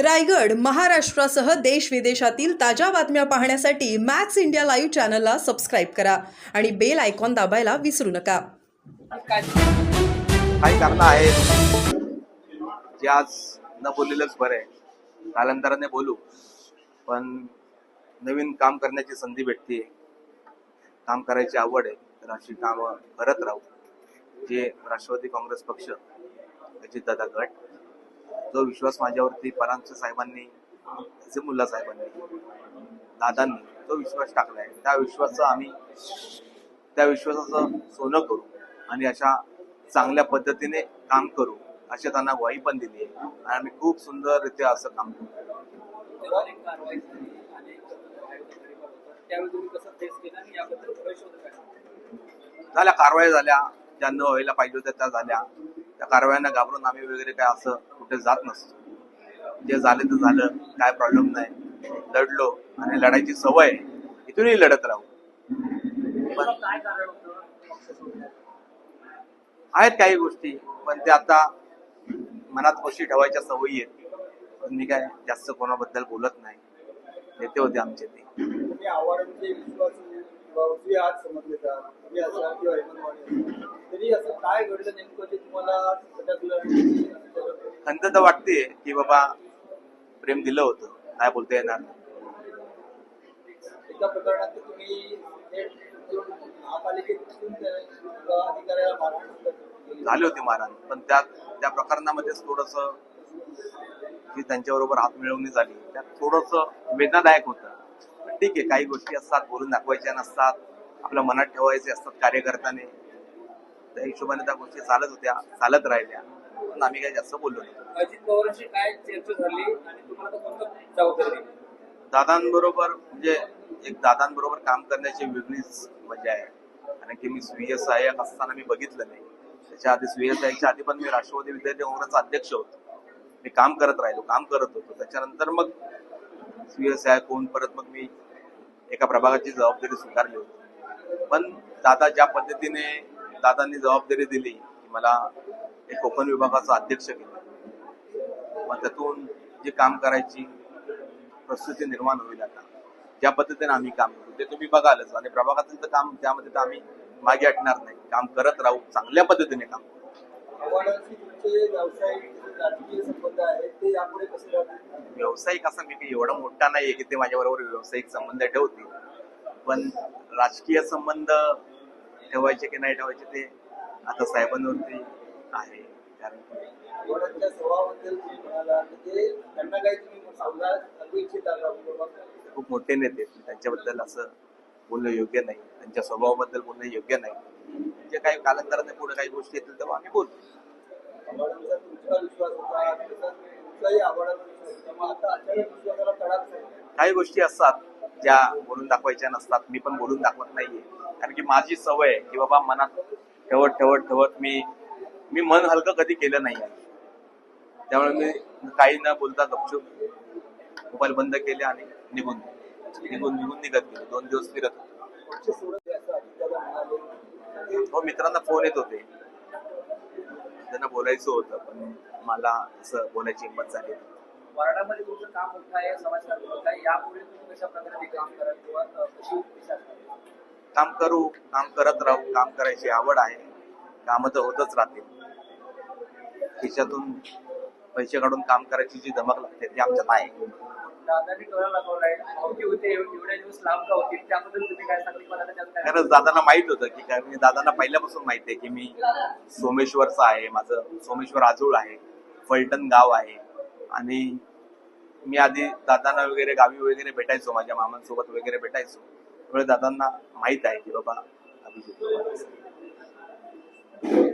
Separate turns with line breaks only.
रायगड महाराष्ट्रासह देश विदेशातील ताज्या बातम्या पाहण्यासाठी मॅक्स इंडिया लाईव्ह चॅनलला सबस्क्राईब करा आणि बेल आयकॉन दाबायला विसरू नका.
काही कारण आहे जे आज न बोललेलंच बरं आहे. कालांतराने बोलू पण नवीन काम करण्याची संधी भेटते. काम करायची आवड आहे तर अशी कामं करत राहू. जे राष्ट्रवादी काँग्रेस पक्ष अजितदादा गट जो विश्वास माझ्यावरती परांजपे साहेबांनी मुल्ला साहेबांनी दादांनी तो विश्वास टाकलाय त्या विश्वासाचं आम्ही त्या विश्वासाचं सोनं करू आणि अशा चांगल्या पद्धतीने काम करू अशी त्यांना ग्वाही पण दिली आहे. आणि आम्ही खूप सुंदररित्या असं काम करू. झाल्या कारवाया झाल्या. ज्या न व्हायला पाहिजे होत्या त्या झाल्या. त्या कारवायांना घाबरून आम्ही वगैरे काय असं कुठे जात नसतो. जे झाले तर झालं काय प्रॉब्लेम नाही. लढलो आणि लढायची सवय आहे. इथूनही लढत राहू. पण
काय
आहेत काही गोष्टी पण ते आता मनात गोष्टी ठेवायच्या सवयी आहेत. पण मी काय जास्त कोणाबद्दल बोलत नाही. नेते होते आमचे ते.
तुम्ही म्हणजे तरी असं काय घडलं नेमकं तुम्हाला
खंत तर वाटते की बाबा प्रेम दिलं होतं. काय बोलता येणार?
एका प्रकरणात तुम्ही.
झाली होती मारहाण पण त्या त्या प्रकरणामध्येच थोडस जी त्यांच्याबरोबर हात मिळवणी झाली त्यात थोडस वेदनादायक होतं. ठीक आहे काही गोष्टी असतात बोलून दाखवायच्या नसतात आपल्या मनात ठेवायचे असतात कार्यकर्त्याने. त्या हिशोबाने त्या गोष्टी चालत होत्या चालत राहिल्या. पण आम्ही काही जास्त बोललो नाही.
अजित पवारांशी काय चर्चा झाली आणि तुम्हाला कोणतं जबाबदारी
दादांबरोबर म्हणजे एक दादांबरोबर काम करण्याची वेगळीच मजा आहे. कारण की मी स्वीय सहाय्यक असताना मी बघितलं नाही. त्याच्या आधी स्वीय सहाय्यकच्या आधी पण मी राष्ट्रवादी विद्यार्थी काँग्रेसचा अध्यक्ष होतो. मी काम करत राहिलो काम करत होतो. त्याच्यानंतर मग स्वीय सहाय्यक होऊन परत मग मी एका प्रभागाची जबाबदारी स्वीकारली होती. पण दादा ज्या पद्धतीने दादांनी जबाबदारी दिली की मला एक कोकण विभागाचा अध्यक्ष केलं मग त्यातून जे काम करायची प्रस्तुती निर्माण होईल आता ज्या पद्धतीने आम्ही काम करू ते तुम्ही बघालच. आणि प्रभागातील तर काम त्यामध्ये तर आम्ही मागे हटणार नाही. काम करत राहू चांगल्या पद्धतीने काम
व्यावसायिक
असा मी काही एवढा मोठा नाहीये की ते माझ्याबरोबर व्यावसायिक संबंध ठेवतील. पण राजकीय संबंध ठेवायचे की नाही ठेवायचे ते आता साहेबांवरती आहे.
ते
खूप मोठे नेते. त्यांच्याबद्दल असं बोलणं योग्य नाही. त्यांच्या स्वभावाबद्दल बोलणं योग्य नाही. जे काही कालांतराने पुढे काही गोष्टी येतील तेव्हा आम्ही बोलू.
आव्हाडांचा तुमचा विश्वास होता तसंच तुमचाही आव्हाडांवर विश्वास होता. मग आता अचानक विश्वासाला तडाख झाला.
काही गोष्टी असतात ज्या बोलून दाखवायच्या नसतात. मी पण बोलून दाखवत नाहीये. कारण की माझी सवय आहे की बाबा मनात ठेवत ठेवत ठेवत मी मी मन हलकं कधी केलं नाही त्यामुळे मी काही न बोलता गपचूप मोबाईल बंद केले आणि निघून. निघून निघून निघत गेलो. दोन दिवस फिरत हो मित्रांना फोन येत होते. त्यांना बोलायचं होतं पण मला असं बोलायची हिंमत झाली नाही.
वार्डामध्ये तुमचं काम मोठं आहे समाजकार्य मोठं आहे. यापुढे तुम्ही कशा प्रकारे ते काम कराल किंवा अ, कशी दिशा असावी?
काम करू काम करत राहू. काम करायची आवड आहे. कामं तर होतच राहतील. खिशातून पैसे काढून काम करायची जी धमक लागते ती आमच्यात आहे
दादांनी टोळा लागवलाय भावकी होते एव- एवढ्या दिवस लांब का होतील त्याबद्दल तुम्ही काय सांगली मला त्याच्यात काय
खरंच दादांना माहीत होतं की कारण की दादांना पहिल्यापासून माहिती आहे की मी सोमेश्वरचा आहे माझं सोमेश्वर आजूळ आहे फलटण गाव आहे. आणि मी आधी दादांना वगैरे गावी वगैरे भेटायचो माझ्या मामांसोबत वगैरे भेटायचो. त्यामुळे दादांना माहीत आहे की बाबा अभिजित.